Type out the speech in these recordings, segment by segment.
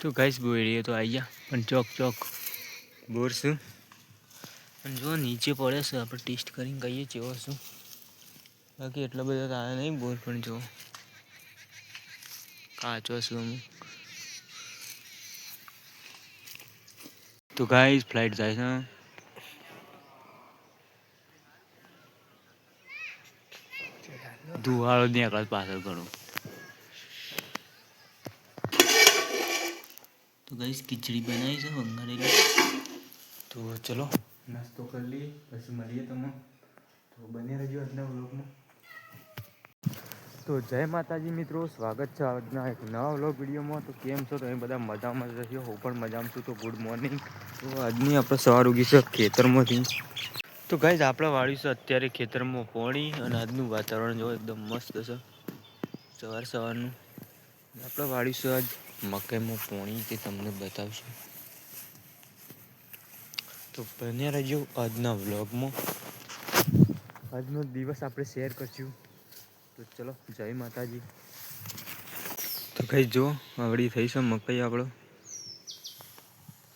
તો ગાઈસ બોડીએ તો આવી ગયા પણ ચોક ચોક. બોર શું? અને જો નીચે પડે છે આપણે ટેસ્ટ કરીને કહીએ ચેવો શું. બાકી એટલા બધા તારા નહીં બોર પણ જો. કાચો છું અમુક. તો ગાઈસ ફ્લાઇટ જાય છે ધુવાળો નીકળે પાછળ ઘણો. તો ગાઈસ, ખીચડી બનાવી છે વંગારેલી તો ચલો. નાસ્તો કરી લઈએ, પછી મળીએ તમે તો બને રહેજો આજના વ્લોગમાં. તો જય માતાજી મિત્રો, સ્વાગત છે આજના એક નવા વ્લોગ વિડીયોમાં. તો કેમ છો? તમે બધા મજામાં જ રહ્યો હું પણ મજામાં છું, તો ગુડ મોર્નિંગ તો આજની આપણે સવાર ઉગી છે ખેતરમાંથી. તો ગાઈઝ આપણે વાળ્યું છે અત્યારે ખેતરમાં પોણી અને આજનું વાતાવરણ જો એકદમ મસ્ત છે. સવાર સવારનું. આપણે વાળ્યું છે આજ મકાઈમાં પોણી તે તમને બતાવશું. તો બન્યા રહેજો આજના વ્લોગમાં. આજનો દિવસ આપણે શેર કરશું. તો ચલો જય માતાજી. તો કઈ જો આવડી થઈ છે મકાઈ આપણો.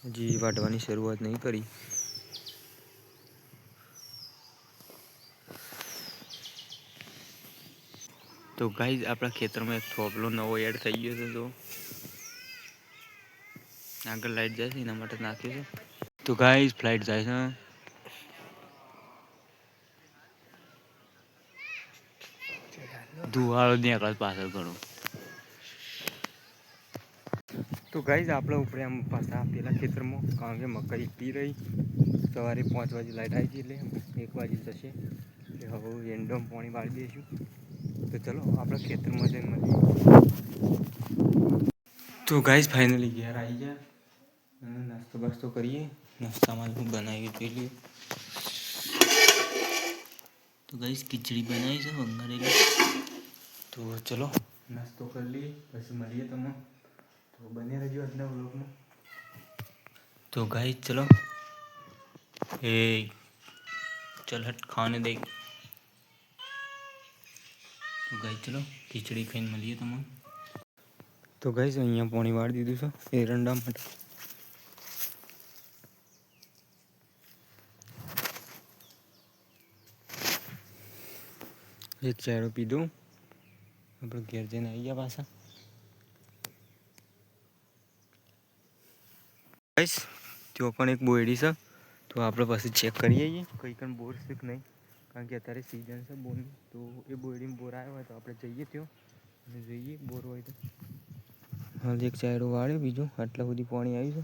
હજી વાટવાની શરૂઆત નહીં કરી. તો ગાઈઝ આપણા ખેતરમાં એક થોપલો નવો એડ થઈ ગયો છે તો આગળ લાઈટ જાય છે, એના માટે નાખ્યું છે. તો ગાઈઝ ફ્લાઇટ જાય છે. ધુવાળો નીકળે પાછળ ઘણો તો ગાઈઝ આપણે ઉપરે આમ પાછા પેલા ખેતરમાં, કારણ કે મકાઈ પી રહી. સવારે પાંચ વાગે લાઈટ આવી હતી એટલે એક વાગે જશે. એટલે હવે રેન્ડમ પાણી વાળી દઈશું. તો ચલો, આપણે ખેતરમાં જઈને મળીએ. તો ગાઈઝ ફાઇનલી ઘેર આવી ગયા. અને નાસ્તો બાસ્તો કરીએ નાસ્તામાં હું બનાવી પેલી તો ગાઈઝ ખીચડી બનાવી છે વંગારેલી તો ચલો નાસ્તો કરી લઈએ પછી મળીએ તમે તો બને રહેજો આજના વ્લોગમાં તો ગાઈઝ ચલો એ ચલ હટ ખાને દે તો ગાઈ ચલો ખીચડી ખાઈને મળીએ તમને તો ગાઈઝ અહીંયા પાણી વાળી દીધું છે એરંડા માટે એક ચારો પીધો. આપણે ઘેર જઈને આવી ગયા પાછા. ગાઈસ ત્યાં પણ એક બોયડી છે. તો આપણે પછી ચેક કરીએ કંઈ પણ બોર છે કે નહીં? કારણ કે અત્યારે સિઝન છે બોરની તો એ બોયડીમાં બોર આવ્યો હોય તો આપણે જઈએ ત્યાં. અને જોઈએ બોર હોય તો. હાલ એક ચાયરો વાળ્યો બીજો આટલા સુધી પાણી આવ્યું છે.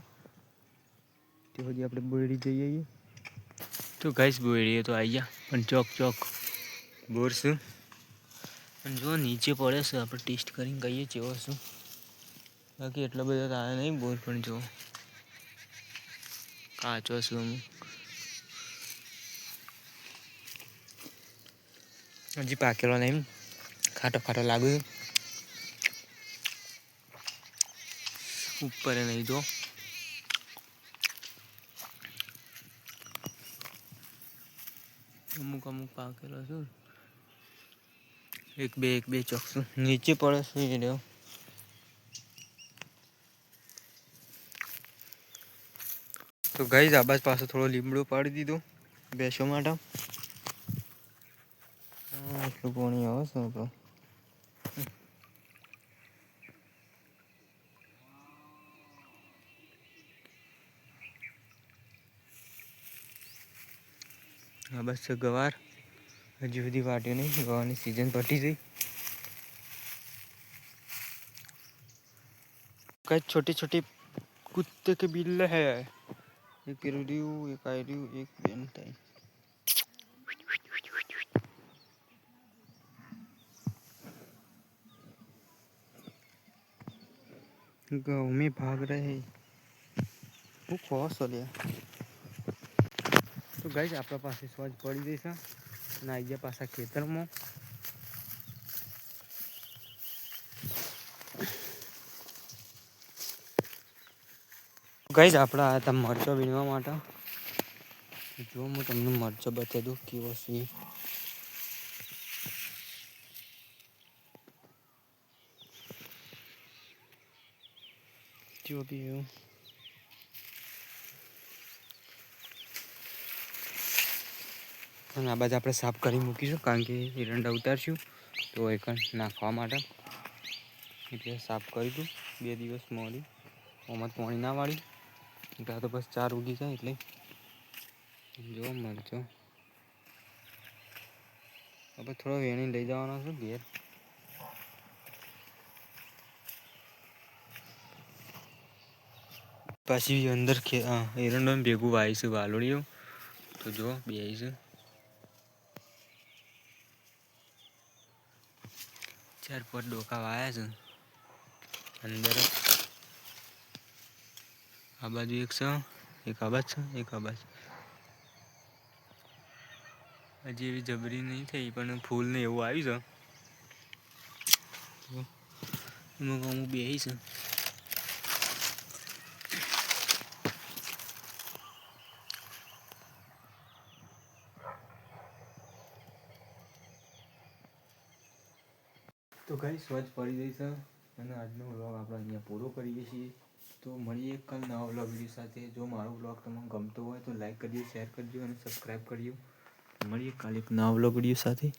તે સુધી આપણે બોયડી જઈએ આવીએ તો ગાઈસ બોયડીએ તો આવી ગયા. પણ ચોક ચોક. બોર અને જો નીચે પડે છે, આપણે ટેસ્ટ કરીને કહીએ ચેવો છું. બાકી એટલા બધા તો નહીં બોર, પણ જો. કાચો છું અમુક. હજી પાકેલો નહીં ખાટો ખાટો લાગુ ઉપર નહીં જો. અમુક અમુક પાકેલો છે. એક, બે એક, બે ચોકસું નીચે પડે સુઈ રહ્યો. તો ગઈ આબાજ પાસે થોડો લીમડો પાડી દીધો. બેસો માટે. એટલું પાણી આવે છે આપણો. આ બસ ગવાર. હજી સુધી વાટ્યો નહીં ગવારની સિઝન પટી ગઈ કઈ छोटी छोटी कुत्ते के बिल्ले है एक पिरुडियू एक आयरियू एक बेंटाई गाँव में भाग रहे हैं वो खौस हो लिया તો ગાઈસ આપણા પાસે સ્વાજ પડી જઈશે આવી ગયા પાછા ખેતરમાં ગાઈસ આપણે આ તમે મરચો વીણવા માટે. જો હું તમને મરચો બતાવી દઉં કેવો છે. જો બી એવું અને આ બાજુ આપણે સાફ કરી મૂકીશું, કારણ કે એરંડા ઉતારશું. તો એક નાખવા માટે. એટલે સાફ કરી દઉં. બે દિવસ મોડી. ઓમાં પાણી ના વાળી. એટલે તો બસ ચાર ઉગી જાય એટલે. જો મરચો આપણે થોડો વેણી લઈ જવાનો છું, ઘેર. પછી અંદર એરંડો ભેગું વાવીશું વાલોડીઓ તો જો બે ચાર પાંચ ડોકા વાયા છે. અંદર આ બાજુ એક છે, એક આ બાજુ છે, એક આ બાજુ હજી એવી જબરી નહીં થઈ, પણ ફૂલ ને એવું આવ્યું છે. અમુક અમુક બે છે. તો કઈ સ્વચ્છ પડી ગઈ છે અને આજનો વ્લોગ આપણે અહીંયા પૂરો કરીએ છીએ તો મળીએ કાલ નવા વ્લોગ વીડિયો સાથે. જો મારો વ્લોગ તમને ગમતો હોય તો લાઈક કરજો, શેર કરજો અને સબસ્ક્રાઈબ કરજો. મળીએ કાલે એક નવા વ્લોગ વીડિયો સાથે.